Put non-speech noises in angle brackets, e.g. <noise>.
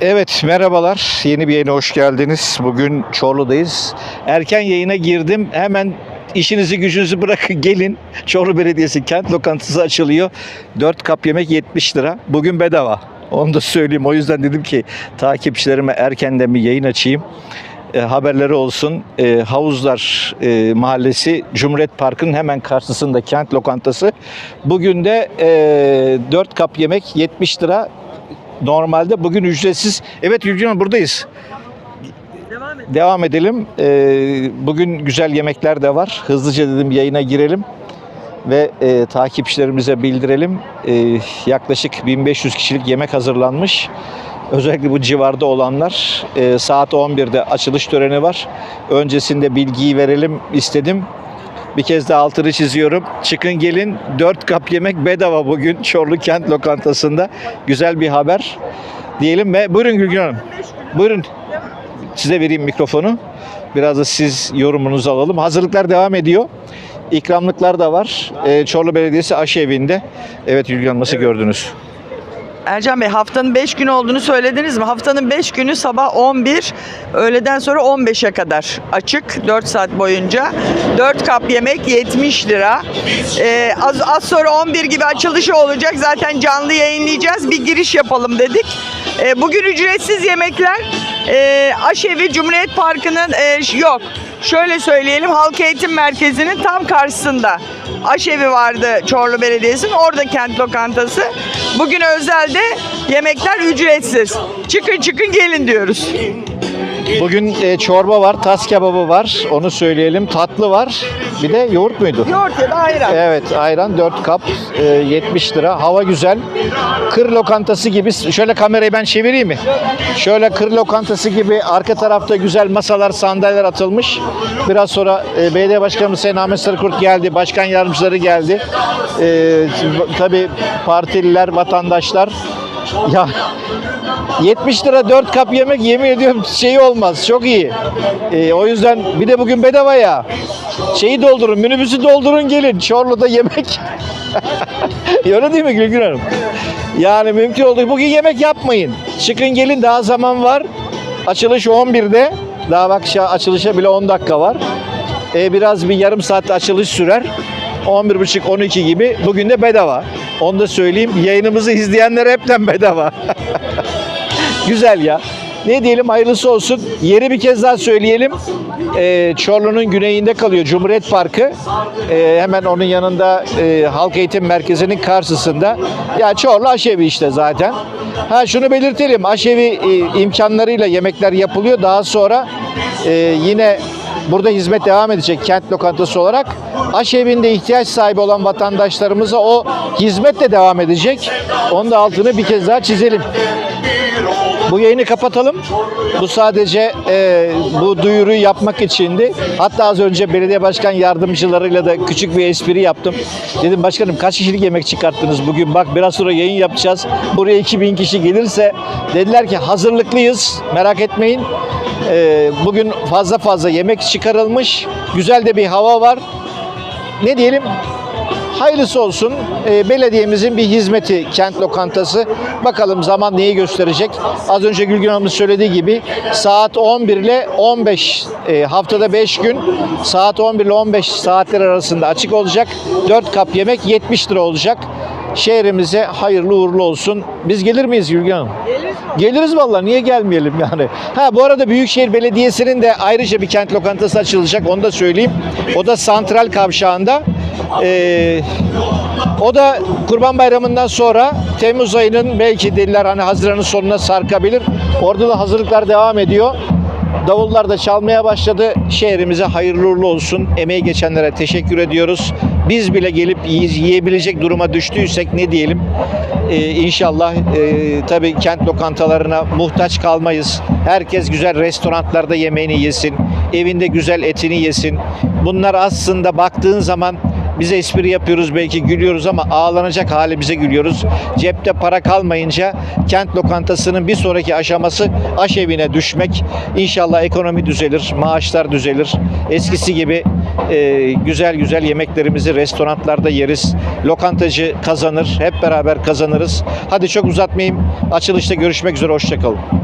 Evet merhabalar. Yeni bir yayına hoş geldiniz. Bugün Çorlu'dayız. Erken yayına girdim. Hemen işinizi gücünüzü bırakın gelin. Çorlu Belediyesi kent lokantası açılıyor. 4 kap yemek 70 lira. Bugün bedava. Onu da söyleyeyim. O yüzden dedim ki takipçilerime erkenden bir yayın açayım. E, haberleri olsun. E, Havuzlar e, Mahallesi Cumhuriyet Parkı'nın hemen karşısında kent lokantası. Bugün de e, 4 kap yemek 70 lira normalde bugün ücretsiz. Evet Gülcan buradayız. Devam et. Devam edelim. Ee, bugün güzel yemekler de var. Hızlıca dedim yayına girelim ve e, takipçilerimize bildirelim. E, yaklaşık 1500 kişilik yemek hazırlanmış. Özellikle bu civarda olanlar e, saat 11'de açılış töreni var. Öncesinde bilgiyi verelim istedim. Bir kez de altını çiziyorum. Çıkın gelin 4 kap yemek bedava bugün Çorlu Kent Lokantası'nda. Güzel bir haber diyelim ve buyurun Gülgün Hanım. Buyurun size vereyim mikrofonu. Biraz da siz yorumunuzu alalım. Hazırlıklar devam ediyor. İkramlıklar da var. Ee, Çorlu Belediyesi Aşevi'nde. Evet Gülgün Hanım nasıl gördünüz? Ercan Bey haftanın 5 günü olduğunu söylediniz mi? Haftanın 5 günü sabah 11, öğleden sonra 15'e kadar açık 4 saat boyunca. 4 kap yemek 70 lira. Ee, az, az sonra 11 gibi açılışı olacak. Zaten canlı yayınlayacağız. Bir giriş yapalım dedik. Ee, bugün ücretsiz yemekler. Ee, Aşevi Cumhuriyet Parkı'nın e, yok. Şöyle söyleyelim Halk Eğitim Merkezi'nin tam karşısında. Aşevi vardı Çorlu Belediyesi'nin orada kent lokantası. Bugün özelde yemekler ücretsiz. Çıkın çıkın gelin diyoruz. Bugün e, çorba var, tas kebabı var. Onu söyleyelim. Tatlı var. Bir de yoğurt muydu? Yoğurt ya da ayran. Evet ayran 4 kap e, 70 lira. Hava güzel. Kır lokantası gibi. Şöyle kamerayı ben çevireyim mi? Şöyle kır lokantası gibi arka tarafta güzel masalar, sandalyeler atılmış. Biraz sonra e, belediye başkanımız Sayın Ahmet Sarıkurt geldi. Başkan yardımcıları geldi. E, tabii partililer, vatandaşlar. Ya 70 lira 4 kap yemek yemin ediyorum şey olmaz. Çok iyi. E, o yüzden bir de bugün bedava ya. Şeyi doldurun, minibüsü doldurun gelin. Çorlu'da yemek. <laughs> Öyle değil mi Gülgün Hanım? Yani mümkün olduğu bugün yemek yapmayın. Çıkın gelin daha zaman var. Açılış 11'de. Daha bak açılışa bile 10 dakika var. E, biraz bir yarım saatte açılış sürer. 11.30-12 gibi. Bugün de bedava. Onu da söyleyeyim. Yayınımızı izleyenler hepten bedava. <laughs> Güzel ya. Ne diyelim hayırlısı olsun. Yeri bir kez daha söyleyelim. Ee, Çorlu'nun güneyinde kalıyor Cumhuriyet Parkı. Ee, hemen onun yanında e, Halk Eğitim Merkezi'nin karşısında. Ya Çorlu aşevi işte zaten. Ha şunu belirtelim. Aşevi e, imkanlarıyla yemekler yapılıyor. Daha sonra e, yine Burada hizmet devam edecek kent lokantası olarak. Aşevi'nde ihtiyaç sahibi olan vatandaşlarımıza o hizmet de devam edecek. Onun da altını bir kez daha çizelim. Bu yayını kapatalım. Bu sadece e, bu duyuruyu yapmak içindi. Hatta az önce belediye başkan yardımcılarıyla da küçük bir espri yaptım. Dedim başkanım kaç kişilik yemek çıkarttınız bugün? Bak biraz sonra yayın yapacağız. Buraya 2000 kişi gelirse dediler ki hazırlıklıyız. Merak etmeyin. E, bugün fazla fazla yemek çıkarılmış. Güzel de bir hava var. Ne diyelim? Hayırlısı olsun. Ee, belediyemizin bir hizmeti kent lokantası. Bakalım zaman neyi gösterecek. Az önce Gülgün Hanım'ın söylediği gibi saat 11 ile 15 e, haftada 5 gün saat 11 ile 15 saatler arasında açık olacak. 4 kap yemek 70 lira olacak. Şehrimize hayırlı uğurlu olsun. Biz gelir miyiz Gülgün Hanım? Geliriz vallahi niye gelmeyelim yani. Ha bu arada Büyükşehir Belediyesi'nin de ayrıca bir kent lokantası açılacak onu da söyleyeyim. O da Santral Kavşağı'nda. Ee, o da Kurban Bayramı'ndan sonra Temmuz ayının belki dediler hani Haziran'ın sonuna sarkabilir. Orada da hazırlıklar devam ediyor. Davullar da çalmaya başladı. Şehrimize hayırlı uğurlu olsun. Emeği geçenlere teşekkür ediyoruz. Biz bile gelip yiy- yiyebilecek duruma düştüysek ne diyelim? Ee, inşallah e, tabii kent lokantalarına muhtaç kalmayız. Herkes güzel restoranlarda yemeğini yesin. Evinde güzel etini yesin. Bunlar aslında baktığın zaman biz espri yapıyoruz belki gülüyoruz ama ağlanacak halimize gülüyoruz. Cepte para kalmayınca kent lokantasının bir sonraki aşaması aşevine düşmek. İnşallah ekonomi düzelir, maaşlar düzelir. Eskisi gibi e, güzel güzel yemeklerimizi restoranlarda yeriz. Lokantacı kazanır, hep beraber kazanırız. Hadi çok uzatmayayım. Açılışta görüşmek üzere, hoşçakalın.